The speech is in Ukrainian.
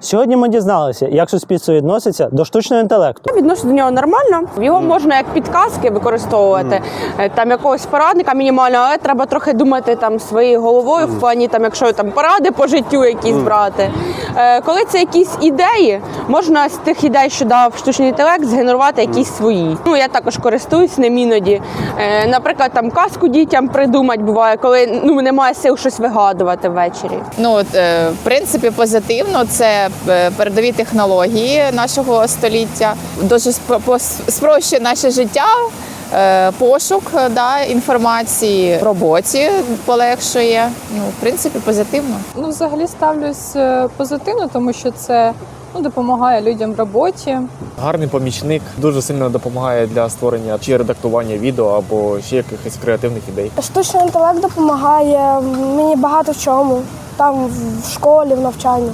Сьогодні ми дізналися, як суспільство відноситься до штучного інтелекту. Я відношу до нього нормально. Його можна як підказки використовувати, Е, там якогось порадника мінімального, але треба трохи думати там своєю головою в плані, там, якщо там поради по життю якісь брати. Е, Коли це якісь ідеї, можна з тих ідей, що дав штучний інтелект, згенерувати якісь свої. Ну я також користуюсь ним іноді. Е, Наприклад, там казку дітям придумати буває, коли ну немає сил щось вигадувати ввечері. Ну от, е, в принципі, позитивно це передові технології нашого століття. Дуже спро- спрощує наше життя. Е, Пошук е, да, інформації в роботі полегшує. Ну, в принципі, позитивно. Ну, взагалі ставлюсь е, позитивно, тому що це ну, допомагає людям в роботі. Гарний помічник дуже сильно допомагає для створення чи редактування відео або ще якихось креативних ідей. Штучний інтелект допомагає мені багато в чому, там в школі, в навчанні.